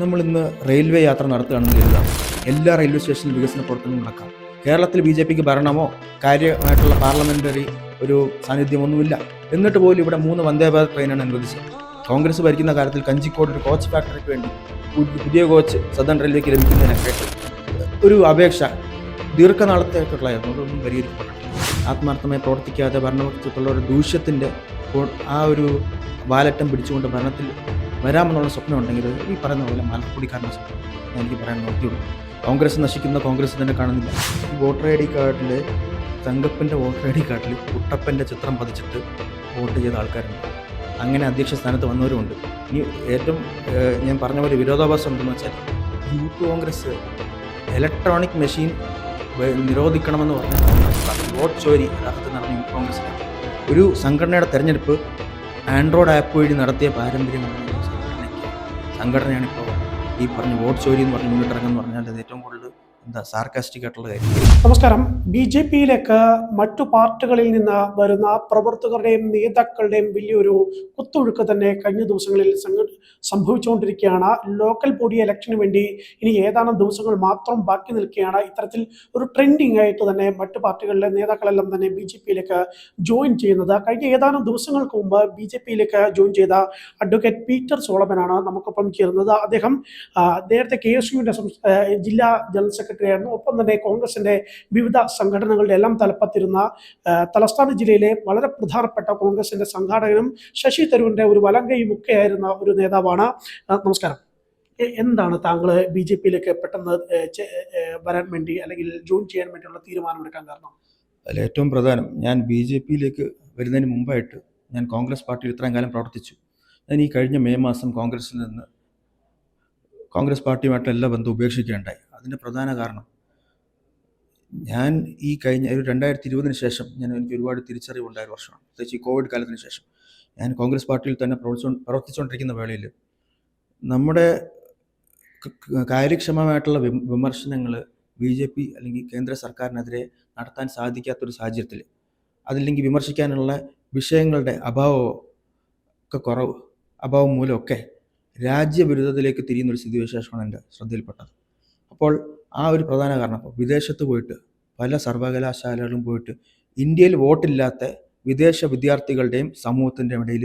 നമ്മൾ ഇന്ന് റെയിൽവേ യാത്ര നടത്തുകയാണെന്ന് കരുതുക എല്ലാ റെയിൽവേ സ്റ്റേഷനിലും വികസന പ്രവർത്തനങ്ങൾ നടക്കാം. കേരളത്തിൽ ബി ജെ പിക്ക് ഭരണമോ കാര്യമായിട്ടുള്ള പാർലമെന്ററി ഒരു സാന്നിധ്യമൊന്നുമില്ല. എന്നിട്ട് പോലും ഇവിടെ മൂന്ന് വന്ദേ ഭാരത് ട്രെയിനാണ് അനുവദിച്ചത്. കോൺഗ്രസ് ഭരിക്കുന്ന കാലത്തിൽ കഞ്ചിക്കോട് ഒരു കോച്ച് ഫാക്ടറിക്ക് വേണ്ടി പുതിയ കോച്ച് സദൺ റെയിൽവേക്ക് ലഭിക്കുന്നതിനൊക്കെ ഒരു അപേക്ഷ ദീർഘനാളത്തേക്കുള്ളതായിരുന്നു. അതൊന്നും പരിഹരിക്കപ്പെട്ടിട്ടില്ല. ആത്മാർത്ഥമായി പ്രവർത്തിക്കാതെ ഭരണപക്ഷത്തുള്ള ഒരു ദൂഷ്യത്തിന്റെ ആ ഒരു വാലറ്റം പിടിച്ചുകൊണ്ട് ഭരണത്തിൽ വരാമെന്നുള്ള സ്വപ്നം ഉണ്ടെങ്കിൽ ഈ പറയുന്ന പോലെ മലപ്പുടിക്കാരന്റെ സ്വപ്നം എനിക്ക് പറയാൻ നിർത്തിയുള്ളൂ കോൺഗ്രസ് നശിക്കുന്ന കോൺഗ്രസ് തന്നെ കാണുന്നില്ല. വോട്ടർ ഐ ഡി കാർഡിൽ തങ്കപ്പന്റെ വോട്ടർ ഐ ഡി കാർഡിൽ കുട്ടപ്പന്റെ ചിത്രം പതിച്ചിട്ട് വോട്ട് ചെയ്ത ആൾക്കാരുണ്ട്. അങ്ങനെ അധ്യക്ഷ സ്ഥാനത്ത് വന്നവരുമുണ്ട്. ഇനി ഏറ്റവും ഞാൻ പറഞ്ഞ പോലെ വിരോധാഭാസം എന്തെന്ന് വെച്ചാൽ യൂത്ത് കോൺഗ്രസ് ഇലക്ട്രോണിക് മെഷീൻ നിരോധിക്കണമെന്ന് പറഞ്ഞ കോൺഗ്രസ് വോട്ട് ചോരി യഥാർത്ഥത്തിൽ നടന്ന യൂത്ത് കോൺഗ്രസിലാണ്. ഒരു സംഘടനയുടെ തെരഞ്ഞെടുപ്പ് ആൻഡ്രോയിഡ് ആപ്പ് വഴി നടത്തിയ പാരമ്പര്യമാണ് സംഘടനയാണ് ഇപ്പോൾ ഈ പറഞ്ഞ വോട്ട് ചോരി എന്ന് പറഞ്ഞ് മുന്നിട്ടിറങ്ങുമെന്ന് പറഞ്ഞാൽ അത് ഏറ്റവും കൂടുതൽ എന്താ സാർക്കാസ്റ്റിക് ആയിട്ടുള്ള കാര്യം. നമസ്കാരം. ബി ജെ പിയിലേക്ക് മറ്റു പാർട്ടികളിൽ നിന്ന് വരുന്ന പ്രവർത്തകരുടെയും നേതാക്കളുടെയും വലിയൊരു കുത്തൊഴുക്ക് തന്നെ കഴിഞ്ഞ ദിവസങ്ങളിൽ സംഭവിച്ചുകൊണ്ടിരിക്കുകയാണ്. ലോക്കൽ ബോഡി ഇലക്ഷന് വേണ്ടി ഇനി ഏതാനും ദിവസങ്ങൾ മാത്രം ബാക്കി നിൽക്കുകയാണ്. ഇത്തരത്തിൽ ഒരു ട്രെൻഡിങ് ആയിട്ട് തന്നെ മറ്റു പാർട്ടികളിലെ നേതാക്കളെല്ലാം തന്നെ ബി ജെ പിയിലേക്ക് ജോയിൻ ചെയ്യുന്നത്. കഴിഞ്ഞ ഏതാനും ദിവസങ്ങൾക്ക് മുമ്പ് ബി ജെ പിയിലേക്ക് ജോയിൻ ചെയ്ത അഡ്വക്കേറ്റ് പീറ്റർ സോളമനാണ് നമുക്കൊപ്പം ചേർന്നത് അദ്ദേഹം നേരത്തെ കെ എസ് യുവിന്റെ ജില്ലാ ജനറൽ സെക്രട്ടറി ആയിരുന്നു ഒപ്പം തന്നെ കോൺഗ്രസിന്റെ വിവിധ സംഘടനകളുടെ എല്ലാം തലപ്പത്തിരുന്ന തലസ്ഥാന ജില്ലയിലെ വളരെ പ്രധാനപ്പെട്ട കോൺഗ്രസിന്റെ സംഘാടകനും ശശി തരൂരിന്റെ ഒരു വലങ്കയും ഒക്കെ ആയിരുന്ന ഒരു നേതാവാണ് നമസ്കാരം. എന്താണ് താങ്കൾ ബി ജെ പിയിലേക്ക് പെട്ടെന്ന് വരാൻ വേണ്ടി അല്ലെങ്കിൽ ജോയിൻ ചെയ്യാൻ വേണ്ടിയുള്ള തീരുമാനമെടുക്കാൻ കാരണം? അതിൽ ഏറ്റവും പ്രധാനം ഞാൻ ബി ജെ പിയിലേക്ക് വരുന്നതിന് മുമ്പായിട്ട് ഞാൻ കോൺഗ്രസ് പാർട്ടിയിൽ ഇത്രയും കാലം പ്രവർത്തിച്ചു. ഞാൻ ഈ കഴിഞ്ഞ മെയ് മാസം കോൺഗ്രസിൽ നിന്ന് കോൺഗ്രസ് പാർട്ടിയുമായിട്ട് എല്ലാ ബന്ധവും ഉപേക്ഷിക്കുകയുണ്ടായി. അതിന്റെ പ്രധാന കാരണം. ഞാൻ ഈ കഴിഞ്ഞ ഒരു രണ്ടായിരത്തി ഇരുപതിന് ശേഷം ഞാൻ എനിക്ക് ഒരുപാട് തിരിച്ചറിവുണ്ടായ ഒരു വർഷമാണ്. പ്രത്യേകിച്ച് ഈ കോവിഡ് കാലത്തിന് ശേഷം. ഞാൻ കോൺഗ്രസ് പാർട്ടിയിൽ തന്നെ പ്രവർത്തിച്ചു പ്രവർത്തിച്ചുകൊണ്ടിരിക്കുന്ന വേളയിൽ നമ്മുടെ കാര്യക്ഷമമായിട്ടുള്ള വിമർശനങ്ങൾ ബി ജെ പി അല്ലെങ്കിൽ കേന്ദ്ര സർക്കാരിനെതിരെ നടത്താൻ സാധിക്കാത്തൊരു സാഹചര്യത്തിൽ അതില്ലെങ്കിൽ വിമർശിക്കാനുള്ള വിഷയങ്ങളുടെ അഭാവമോ ഒക്കെ കുറവ് അഭാവം മൂലമൊക്കെ രാജ്യവിരുദ്ധത്തിലേക്ക് തിരിയുന്നൊരു സ്ഥിതിവിശേഷമാണ് എന്റെ ശ്രദ്ധയിൽപ്പെട്ടത്. അപ്പോൾ ആ ഒരു പ്രധാന കാരണം. അപ്പോൾ വിദേശത്ത് പോയിട്ട് പല സർവകലാശാലകളും പോയിട്ട് ഇന്ത്യയിൽ വോട്ടില്ലാത്ത വിദേശ വിദ്യാർത്ഥികളുടെയും സമൂഹത്തിന്റെയും ഇടയിൽ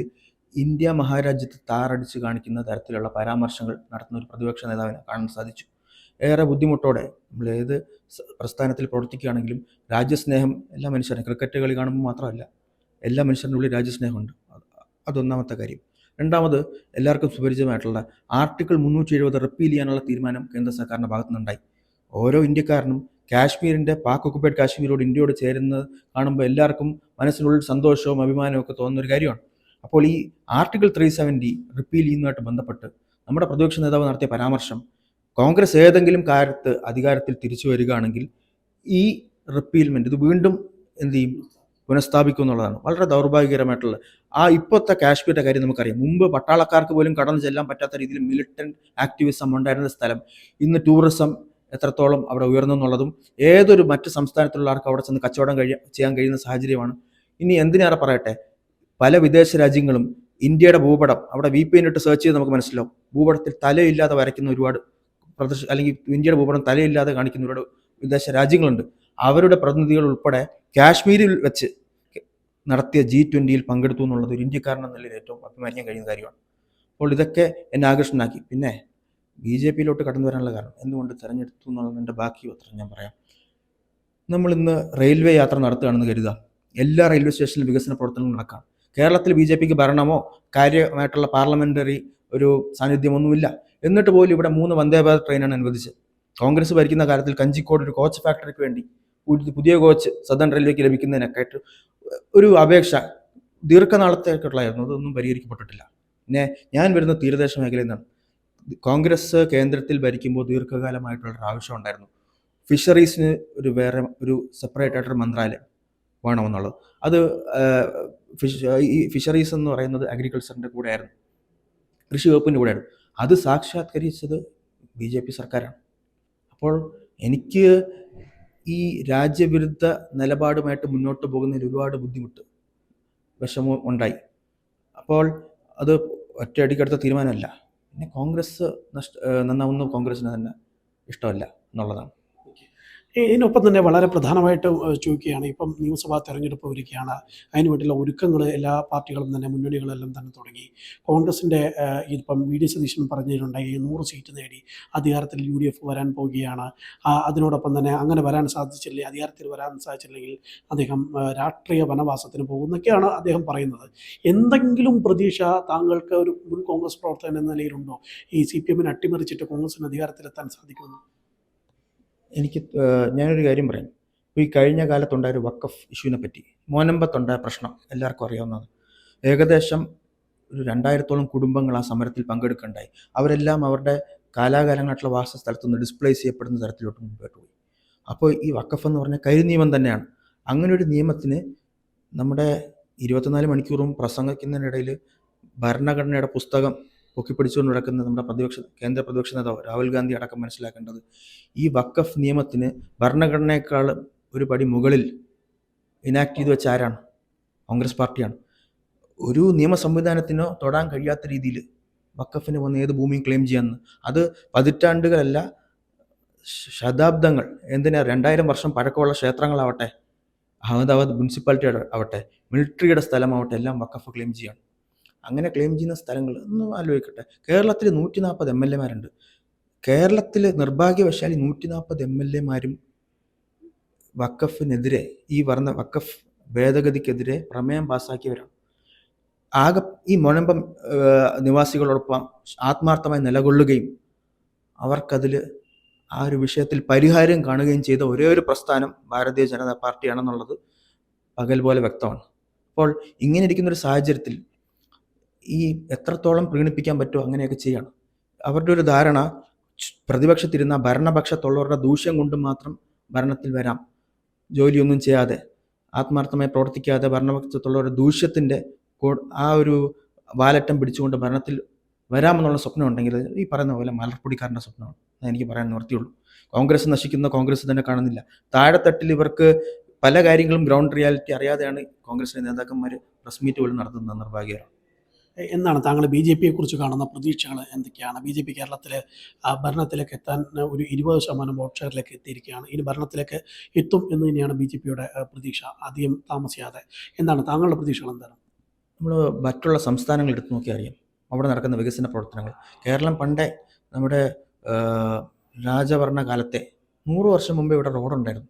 ഇന്ത്യ മഹാരാജ്യത്തെ താറടിച്ച് കാണിക്കുന്ന തരത്തിലുള്ള പരാമർശങ്ങൾ നടത്തുന്ന ഒരു പ്രതിപക്ഷ നേതാവിനെ കാണാൻ സാധിച്ചു. ഏറെ ബുദ്ധിമുട്ടോടെ നമ്മൾ ഏത് പ്രസ്ഥാനത്തിൽ പ്രവർത്തിക്കുകയാണെങ്കിലും രാജ്യസ്നേഹം എല്ലാ മനുഷ്യരും ക്രിക്കറ്റ് കളി കാണുമ്പോൾ മാത്രമല്ല എല്ലാ മനുഷ്യരുടെ ഉള്ളിൽ രാജ്യസ്നേഹമുണ്ട്. അതൊന്നാമത്തെ കാര്യം. രണ്ടാമത് എല്ലാവർക്കും സുപരിചിതമായിട്ടുള്ള ആർട്ടിക്കിൾ മുന്നൂറ്റി എഴുപത് റിപ്പീൽ ചെയ്യാനുള്ള തീരുമാനം കേന്ദ്ര സർക്കാരിന്റെ ഭാഗത്തുനിന്നുണ്ടായി ഓരോ ഇന്ത്യക്കാരനും കാശ്മീരിന്റെ പാക് ഒക്കുപ്പൈഡ് കാശ്മീരോട് ഇന്ത്യയോട് ചേരുന്നത് കാണുമ്പോൾ എല്ലാവർക്കും മനസ്സിനുള്ളിൽ സന്തോഷവും അഭിമാനവും ഒക്കെ തോന്നുന്ന ഒരു കാര്യമാണ്. അപ്പോൾ ഈ ആർട്ടിക്കിൾ ത്രീ സെവന്റി റിപ്പീൽ ചെയ്യുന്നതുമായിട്ട് ബന്ധപ്പെട്ട് നമ്മുടെ പ്രതിപക്ഷ നേതാവ് നടത്തിയ പരാമർശം കോൺഗ്രസ് ഏതെങ്കിലും കാര്യത്ത് അധികാരത്തിൽ തിരിച്ചു വരികയാണെങ്കിൽ ഈ റിപ്പീൽമെന്റ് ഇത് വീണ്ടും എന്ത് ചെയ്യും? പുനഃസ്ഥാപിക്കും എന്നുള്ളതാണ്. വളരെ ദൗർഭാഗ്യകരമായിട്ടുള്ള ആ ഇപ്പോഴത്തെ കാശ്മീരിന്റെ കാര്യം നമുക്കറിയാം. മുമ്പ് പട്ടാളക്കാർക്ക് പോലും കടന്നു ചെല്ലാൻ പറ്റാത്ത രീതിയിൽ മിലിറ്റന്റ് ആക്ടിവിസം ഉണ്ടായിരുന്ന സ്ഥലം. ഇന്ന് ടൂറിസം എത്രത്തോളം അവിടെ ഉയർന്നു എന്നുള്ളതും ഏതൊരു മറ്റ് സംസ്ഥാനത്തുള്ളവർക്ക് അവിടെ ചെന്ന് കച്ചവടം കഴിയ ചെയ്യാൻ കഴിയുന്ന സാഹചര്യമാണ്. ഇനി എന്തിനേറെ പറയട്ടെ? പല വിദേശ രാജ്യങ്ങളും ഇന്ത്യയുടെ ഭൂപടം അവിടെ വി പി എന്നിട്ട് സെർച്ച് ചെയ്ത് നമുക്ക് മനസ്സിലാവും. ഭൂപടത്തിൽ തലയില്ലാതെ വരയ്ക്കുന്ന ഒരുപാട് പ്രദർശ അല്ലെങ്കിൽ ഇന്ത്യയുടെ ഭൂപടം തലയില്ലാതെ കാണിക്കുന്ന ഒരുപാട് വിദേശ രാജ്യങ്ങളുണ്ട്. അവരുടെ പ്രതിനിധികൾ ഉൾപ്പെടെ കാശ്മീരിൽ വെച്ച് നടത്തിയ ജി ട്വന്റിയിൽ പങ്കെടുത്തു എന്നുള്ളത് ഒരു ഇന്ത്യക്കാരൻ എന്ന നിലയിൽ ഏറ്റവും അഭിമാനിക്കാൻ കഴിയുന്ന കാര്യമാണ്. അപ്പോൾ ഇതൊക്കെ എന്നെ ആകർഷണമാക്കി പിന്നെ ബി ജെ പിയിലോട്ട് കടന്നു വരാനുള്ള കാരണം എന്തുകൊണ്ട് തിരഞ്ഞെടുത്തു എന്നുള്ളതിന്റെ ബാക്കി ഉത്തരം ഞാൻ പറയാം. നമ്മളിന്ന് റെയിൽവേ യാത്ര നടത്തുകയാണെന്ന് കരുതുക. എല്ലാ റെയിൽവേ സ്റ്റേഷനിലും വികസന പ്രവർത്തനങ്ങൾ നടക്കാം. കേരളത്തിൽ ബി ജെ പിക്ക് ഭരണമോ കാര്യമായിട്ടുള്ള പാർലമെന്ററി ഒരു സാന്നിധ്യമൊന്നുമില്ല. എന്നിട്ട് പോലും ഇവിടെ മൂന്ന് വന്ദേ ഭാരത് ട്രെയിനാണ് അനുവദിച്ചത്. കോൺഗ്രസ് ഭരിക്കുന്ന കാലത്തിൽ കഞ്ചിക്കോട് ഒരു കോച്ച് ഫാക്ടറിക്ക് വേണ്ടി പുതിയ കോച്ച് സദൺ റെയിൽവേക്ക് ലഭിക്കുന്നതിനൊക്കെ ഒരു അപേക്ഷ ദീർഘനാളത്തേക്കുള്ളതായിരുന്നു. അതൊന്നും പരിഹരിക്കപ്പെട്ടിട്ടില്ല. പിന്നെ ഞാൻ വരുന്ന തീരദേശ മേഖലയിൽ നിന്നാണ്. കോൺഗ്രസ് കേന്ദ്രത്തിൽ ഭരിക്കുമ്പോൾ ദീർഘകാലമായിട്ടുള്ള ആവശ്യം ഉണ്ടായിരുന്നു. ഫിഷറീസിന് ഒരു വേറെ ഒരു സെപ്പറേറ്റ് ആയിട്ടൊരു മന്ത്രാലയം വേണമെന്നുള്ളത്. അത് ഫിഷ് ഈ ഫിഷറീസ് എന്ന് പറയുന്നത് അഗ്രികൾച്ചറിന്റെ കൂടെയായിരുന്നു. കൃഷി വകുപ്പിന്റെ കൂടെയായിരുന്നു. അത് സാക്ഷാത്കരിച്ചത് ബി ജെ പി സർക്കാരാണ്. അപ്പോൾ എനിക്ക് ഈ രാജ്യവിരുദ്ധ നിലപാടുമായിട്ട് മുന്നോട്ട് പോകുന്നതിൽ ഒരുപാട് ബുദ്ധിമുട്ട് വിഷമം ഉണ്ടായി. അപ്പോൾ അത് ഒറ്റയടിക്കെടുത്ത തീരുമാനമല്ല. പിന്നെ കോൺഗ്രസ് നഷ്ട നന്നാവുന്നു കോൺഗ്രസ്സിന് തന്നെ ഇഷ്ടമല്ല എന്നുള്ളതാണ്. ഇതിനൊപ്പം തന്നെ വളരെ പ്രധാനമായിട്ട് ചോദിക്കുകയാണ്. ഇപ്പം നിയമസഭാ തെരഞ്ഞെടുപ്പ് വരികയാണ്. അതിന് വേണ്ടിയുള്ള ഒരുക്കങ്ങൾ എല്ലാ പാർട്ടികളും തന്നെ മുന്നണികളെല്ലാം തന്നെ തുടങ്ങി. കോൺഗ്രസിന്റെ ഇതിപ്പം വി. ഡി. സതീശൻ പറഞ്ഞതിലുണ്ടായി നൂറ് സീറ്റ് നേടി അധികാരത്തിൽ യു ഡി എഫ് വരാൻ പോവുകയാണ് അതിനോടൊപ്പം തന്നെ അങ്ങനെ വരാൻ സാധിച്ചില്ലേ അധികാരത്തിൽ വരാൻ സാധിച്ചില്ലെങ്കിൽ അദ്ദേഹം രാഷ്ട്രീയ വനവാസത്തിന് പോകുന്നൊക്കെയാണ് അദ്ദേഹം പറയുന്നത്. എന്തെങ്കിലും പ്രതീക്ഷ താങ്കൾക്ക് ഒരു മുൻ കോൺഗ്രസ് പ്രവർത്തകൻ എന്ന നിലയിലുണ്ടോ? ഈ സി പി എമ്മിനെ അട്ടിമറിച്ചിട്ട് കോൺഗ്രസിന് അധികാരത്തിലെത്താൻ സാധിക്കുമെന്ന്? എനിക്ക് ഞാനൊരു കാര്യം പറയാം. ഇപ്പോൾ ഈ കഴിഞ്ഞ കാലത്തുണ്ടായ ഒരു വക്കഫ് ഇഷ്യൂവിനെ പറ്റി മോനമ്പത്തുണ്ടായ പ്രശ്നം എല്ലാവർക്കും അറിയാവുന്നതാണ്. ഏകദേശം ഒരു രണ്ടായിരത്തോളം കുടുംബങ്ങൾ ആ സമരത്തിൽ പങ്കെടുക്കണ്ടായി. അവരെല്ലാം അവരുടെ കാലാകാലങ്ങളായിട്ടുള്ള വാസസ്ഥലത്തു നിന്ന് ഡിസ്പ്ലേസ് ചെയ്യപ്പെടുന്ന തരത്തിലോട്ട് മുമ്പോട്ട് പോയി. അപ്പോൾ ഈ വക്കഫ് എന്ന് പറഞ്ഞാൽ കരിനിയമം തന്നെയാണ്. അങ്ങനെ ഒരു നിയമത്തിന് നമ്മുടെ ഇരുപത്തിനാല് മണിക്കൂറും പ്രസംഗിക്കുന്നതിനിടയിൽ ഭരണഘടനയുടെ പുസ്തകം പൊക്കിപ്പിടിച്ചുകൊണ്ട് നടക്കുന്ന നമ്മുടെ പ്രതിപക്ഷ കേന്ദ്ര പ്രതിപക്ഷ നേതാവ് രാഹുൽ ഗാന്ധി അടക്കം മനസ്സിലാക്കേണ്ടത് ഈ വക്കഫ് നിയമത്തിന് ഭരണഘടനയേക്കാൾ ഒരു പടി മുകളിൽ ഇനാക്ട് ചെയ്ത് വെച്ച ആരാണ്? കോൺഗ്രസ് പാർട്ടിയാണ്. ഒരു നിയമ സംവിധാനത്തിനോ തൊടാൻ കഴിയാത്ത രീതിയിൽ വക്കഫിന് വന്ന് ഏത് ഭൂമിയും ക്ലെയിം ചെയ്യാമെന്ന്. അത് പതിറ്റാണ്ടുകളല്ല ശതാബ്ദങ്ങൾ എന്തിനാ രണ്ടായിരം വർഷം പഴക്കമുള്ള ക്ഷേത്രങ്ങളാവട്ടെ അഹമ്മദാബാദ് മുനിസിപ്പാലിറ്റി ആവട്ടെ മിലിറ്ററിയുടെ സ്ഥലമാവട്ടെ എല്ലാം വക്കഫ് ക്ലെയിം ചെയ്യാണ് അങ്ങനെ ക്ലെയിം ചെയ്യുന്ന സ്ഥലങ്ങൾ ഒന്ന് ആലോചിക്കട്ടെ. കേരളത്തിൽ നൂറ്റി നാൽപ്പത് എം എൽ എമാരുണ്ട് കേരളത്തിൽ നിർഭാഗ്യവശാൽ നൂറ്റി നാൽപ്പത് എം എൽ എമാരും വക്കഫിനെതിരെ ഈ പറഞ്ഞ വക്കഫ് ഭേദഗതിക്കെതിരെ പ്രമേയം പാസ്സാക്കിയവരാണ് ആകെ ഈ മൊഴമ്പം നിവാസികളോടൊപ്പം ആത്മാർത്ഥമായി നിലകൊള്ളുകയും അവർക്കതിൽ ആ ഒരു വിഷയത്തിൽ പരിഹാരം കാണുകയും ചെയ്ത ഒരേ ഒരു പ്രസ്ഥാനം ഭാരതീയ ജനതാ പാർട്ടിയാണെന്നുള്ളത് പകൽ പോലെ വ്യക്തമാണ്. അപ്പോൾ ഇങ്ങനെ ഇരിക്കുന്ന ഒരു സാഹചര്യത്തിൽ ഈ എത്രത്തോളം പ്രീണിപ്പിക്കാൻ പറ്റുമോ അങ്ങനെയൊക്കെ ചെയ്യണം. അവരുടെ ഒരു ധാരണ പ്രതിപക്ഷത്തിരുന്ന ഭരണപക്ഷത്തുള്ളവരുടെ ദൂഷ്യം കൊണ്ട് മാത്രം ഭരണത്തിൽ വരാം. ജോലിയൊന്നും ചെയ്യാതെ ആത്മാർത്ഥമായി പ്രവർത്തിക്കാതെ ഭരണപക്ഷത്തുള്ളവരുടെ ദൂഷ്യത്തിന്റെ ആ ഒരു വാലറ്റം പിടിച്ചുകൊണ്ട് ഭരണത്തിൽ വരാമെന്നുള്ള സ്വപ്നം ഉണ്ടെങ്കിൽ ഈ പറയുന്ന പോലെ മലർപ്പൊടിക്കാരന്റെ സ്വപ്നമാണ്. എനിക്ക് പറയാൻ നിവർത്തിയുള്ളൂ കോൺഗ്രസ് നശിക്കുന്ന കോൺഗ്രസ് തന്നെ കാണുന്നില്ല. താഴെത്തട്ടിൽ ഇവർക്ക് പല കാര്യങ്ങളും ഗ്രൗണ്ട് റിയാലിറ്റി അറിയാതെയാണ് കോൺഗ്രസിലെ നേതാക്കന്മാർ പ്രസ് മീറ്റ് പോലും നടത്തുന്നത് നിർഭാഗ്യകരം. എന്താണ് താങ്കൾ ബി ജെ പിയെ കുറിച്ച് കാണുന്ന പ്രതീക്ഷകൾ എന്തൊക്കെയാണ്? ബി ജെ പി കേരളത്തിൽ ഭരണത്തിലേക്ക് എത്താൻ ഒരു ഇരുപത് ശതമാനം വോട്ട് ഷെയറിലേക്ക് എത്തിയിരിക്കുകയാണ്. ഇനി ഭരണത്തിലേക്ക് എത്തും എന്ന് തന്നെയാണ് ബി ജെ പിയുടെ പ്രതീക്ഷ. അധികം താമസിയാതെ. എന്താണ് താങ്കളുടെ പ്രതീക്ഷകൾ എന്താണ്? നമ്മൾ മറ്റുള്ള സംസ്ഥാനങ്ങൾ എടുത്തു നോക്കി അറിയാം. അവിടെ നടക്കുന്ന വികസന പ്രവർത്തനങ്ങൾ. കേരളം പണ്ടേ നമ്മുടെ രാജഭരണകാലത്തെ രാജഭരണ കാലത്തെ നൂറ് വർഷം മുമ്പ് ഇവിടെ റോഡുണ്ടായിരുന്നു.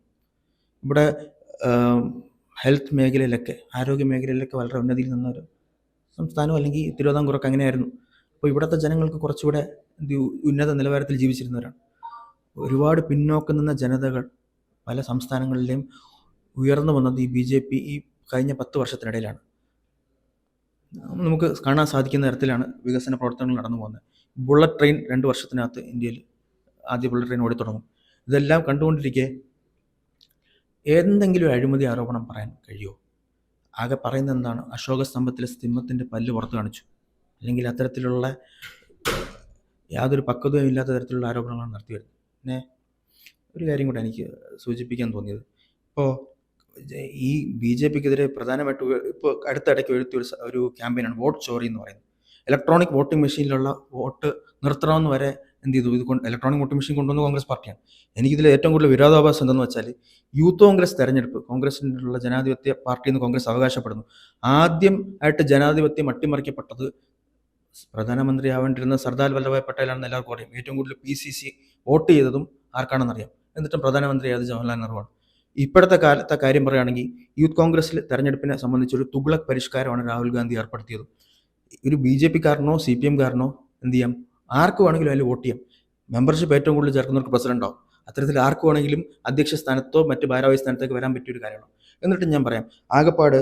ഇവിടെ ഹെൽത്ത് മേഖലയിലൊക്കെ ആരോഗ്യ മേഖലയിലൊക്കെ വളരെ ഉന്നതിയിൽ നിന്നൊരു സംസ്ഥാനം അല്ലെങ്കിൽ തിരുവിതാംകൂറൊക്കെ അങ്ങനെയായിരുന്നു. അപ്പോൾ ഇവിടുത്തെ ജനങ്ങൾക്ക് കുറച്ചുകൂടെ ഉന്നത നിലവാരത്തിൽ ജീവിച്ചിരുന്നവരാണ്. ഒരുപാട് പിന്നോക്കം നിന്ന ജനതകൾ പല സംസ്ഥാനങ്ങളിലെയും ഉയർന്നു വന്നത് ഈ ബി ജെ പി ഈ കഴിഞ്ഞ പത്ത് വർഷത്തിനിടയിലാണ്. നമുക്ക് കാണാൻ സാധിക്കുന്ന തരത്തിലാണ് വികസന പ്രവർത്തനങ്ങൾ നടന്നു പോകുന്നത്. ബുള്ളറ്റ് ട്രെയിൻ രണ്ട് വർഷത്തിനകത്ത് ഇന്ത്യയിൽ ആദ്യ ബുള്ളറ്റ് ട്രെയിൻ ഓടിത്തുടങ്ങും ഇതെല്ലാം കണ്ടുകൊണ്ടിരിക്കെ എന്തെങ്കിലും അഴിമതി ആരോപണം പറയാൻ കഴിയുമോ? ആകെ പറയുന്നത് എന്താണ്? അശോക സ്തംഭത്തിലെ സിംഹത്തിന്റെ പല്ല് പുറത്ത് കാണിച്ചു. അല്ലെങ്കിൽ അത്തരത്തിലുള്ള യാതൊരു പക്വതയും ഇല്ലാത്ത തരത്തിലുള്ള ആരോപണങ്ങളാണ് നടത്തിവരുന്നത് പിന്നെ ഒരു കാര്യം കൂടെ എനിക്ക് സൂചിപ്പിക്കാൻ തോന്നിയത്. ഇപ്പോൾ ഈ ബി ജെ പിക്കെതിരെ പ്രധാനമായിട്ട് ഇപ്പോൾ അടുത്തിടയ്ക്ക് എഴുത്തിയ ഒരു ഒരു ക്യാമ്പയിനാണ് വോട്ട് ചോറി എന്ന് പറയുന്നത്. ഇലക്ട്രോണിക് വോട്ടിംഗ് മെഷീനിലുള്ള വോട്ട് നിർത്തണമെന്ന് വരെ എന്ത് ചെയ്തു? ഇത് ഇലക്ട്രോണിക് വോട്ടിംഗ് മെഷീൻ കൊണ്ടുവന്ന കോൺഗ്രസ് പാർട്ടിയാണ്. എനിക്കിതിൽ ഏറ്റവും കൂടുതൽ വിരോധാഭാസം എന്തെന്ന് വെച്ചാൽ യൂത്ത് കോൺഗ്രസ് തെരഞ്ഞെടുപ്പ് കോൺഗ്രസിനുള്ള ജനാധിപത്യ പാർട്ടി എന്ന് കോൺഗ്രസ് അവകാശപ്പെടുന്നു. ആദ്യം ആയിട്ട് ജനാധിപത്യം അട്ടിമറിക്കപ്പെട്ടത് പ്രധാനമന്ത്രിയാവേണ്ടിരുന്ന സർദാർ വല്ലഭായ് പട്ടേലാണെന്ന് എല്ലാവർക്കും അറിയാം. ഏറ്റവും കൂടുതൽ പി സി സി വോട്ട് ചെയ്തതും ആർക്കാണെന്നറിയാം എന്നിട്ടും പ്രധാനമന്ത്രിയായത് ജവഹർലാൽ നെഹ്റുവാണ്. ഇപ്പോഴത്തെ കാലത്തെ കാര്യം പറയുകയാണെങ്കിൽ യൂത്ത് കോൺഗ്രസിൽ തെരഞ്ഞെടുപ്പിനെ സംബന്ധിച്ചൊരു തുഗ്ലക് പരിഷ്കാരമാണ് രാഹുൽ ഗാന്ധി ഏർപ്പെടുത്തിയത്. ഒരു ബി ജെ പിക്കാരനോ സി പി എംകാരനോ എന്ത് ചെയ്യാം? ആർക്ക് വേണമെങ്കിലും അതിൽ വോട്ട് ചെയ്യാം. മെമ്പർഷിപ്പ് ഏറ്റവും കൂടുതൽ ചേർക്കുന്നവർക്ക് പ്രസിഡന്റ് അത്തരത്തിൽ ആർക്ക് വേണമെങ്കിലും അധ്യക്ഷ സ്ഥാനത്തോ മറ്റ് ഭാരവാഹി സ്ഥാനത്തേക്ക് വരാൻ പറ്റിയ ഒരു കാര്യമാണ്. എന്നിട്ട് ഞാൻ പറയാം. ആകപ്പാട്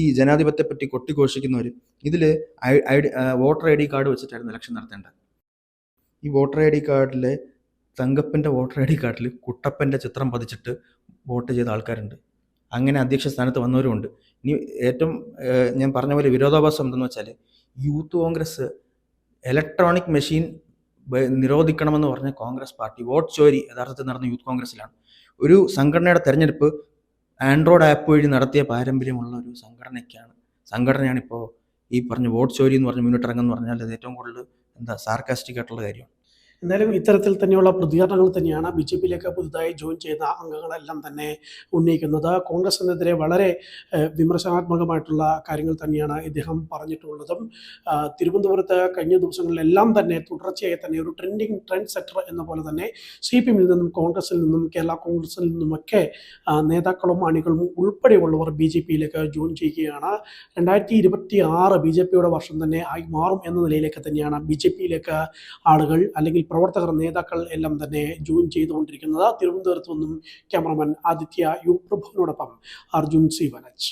ഈ ജനാധിപത്യത്തെ പറ്റി കൊട്ടിഘോഷിക്കുന്നവർ ഇതിൽ I voter I D card വെച്ചിട്ടായിരുന്നു ഇലക്ഷൻ നടത്തേണ്ടത്. ഈ വോട്ടർ ഐ ഡി കാർഡിലെ തങ്കപ്പന്റെ വോട്ടർ ഐ ഡി കാർഡിൽ കുട്ടപ്പന്റെ ചിത്രം പതിച്ചിട്ട് വോട്ട് ചെയ്ത ആൾക്കാരുണ്ട്. അങ്ങനെ അധ്യക്ഷ സ്ഥാനത്ത് വന്നവരുമുണ്ട്. ഇനി ഏറ്റവും ഞാൻ പറഞ്ഞ പോലെ വിരോധാഭാസം എന്തെന്ന് വെച്ചാൽ യൂത്ത് കോൺഗ്രസ് ഇലക്ട്രോണിക് മെഷീൻ നിരോധിക്കണമെന്ന് പറഞ്ഞ കോൺഗ്രസ് പാർട്ടി വോട്ട് ചോരി യഥാർത്ഥത്തിൽ നടന്ന യൂത്ത് കോൺഗ്രസിലാണ് ഒരു സംഘടനയുടെ തെരഞ്ഞെടുപ്പ് ആൻഡ്രോയിഡ് ആപ്പ് വഴി നടത്തിയ പാരമ്പര്യമുള്ള ഒരു സംഘടനയ്ക്കാണ്. സംഘടനയാണ് ഇപ്പോൾ ഈ പറഞ്ഞ വോട്ട് ചോരി എന്ന് പറഞ്ഞ് മുന്നിട്ടിറങ്ങുമെന്ന് പറഞ്ഞാൽ അത് ഏറ്റവും കൂടുതൽ എന്താ സാർക്കാസ്റ്റിക് ആയിട്ടുള്ള കാര്യം എന്തായാലും ഇത്തരത്തിൽ തന്നെയുള്ള പ്രതികരണങ്ങൾ തന്നെയാണ് ബി ജെ പിയിലേക്ക് പുതുതായി ജോയിൻ ചെയ്യുന്ന അംഗങ്ങളെല്ലാം തന്നെ ഉന്നയിക്കുന്നത്. കോൺഗ്രസിനെതിരെ വളരെ വിമർശനാത്മകമായിട്ടുള്ള കാര്യങ്ങൾ തന്നെയാണ് ഇദ്ദേഹം പറഞ്ഞിട്ടുള്ളതും. തിരുവനന്തപുരത്ത് കഴിഞ്ഞ ദിവസങ്ങളിലെല്ലാം തന്നെ തുടർച്ചയായി തന്നെ ഒരു ട്രെൻഡിങ് ട്രെൻഡ് സെറ്റർ എന്ന പോലെ തന്നെ സി പി എമ്മിൽ നിന്നും കോൺഗ്രസിൽ നിന്നും കേരള കോൺഗ്രസിൽ നിന്നുമൊക്കെ നേതാക്കളും അണികളും ഉൾപ്പെടെയുള്ളവർ ബി ജെ പിയിലേക്ക് ജോയിൻ ചെയ്യുകയാണ്. രണ്ടായിരത്തി ഇരുപത്തി ആറ് ബി ജെ പിയുടെ വർഷം തന്നെ ആയി മാറും എന്ന നിലയിലേക്ക് തന്നെയാണ് ബി ജെ പിയിലേക്ക് ആളുകൾ അല്ലെങ്കിൽ പ്രവർത്തകർ നേതാക്കൾ എല്ലാം തന്നെ ജോയിൻ ചെയ്തുകൊണ്ടിരിക്കുന്നത്. തിരുവനന്തപുരത്തു നിന്നും ക്യാമറമാൻ ആദിത്യ യു പ്രഭുവിനോടൊപ്പം അർജുൻ സി വനജ്.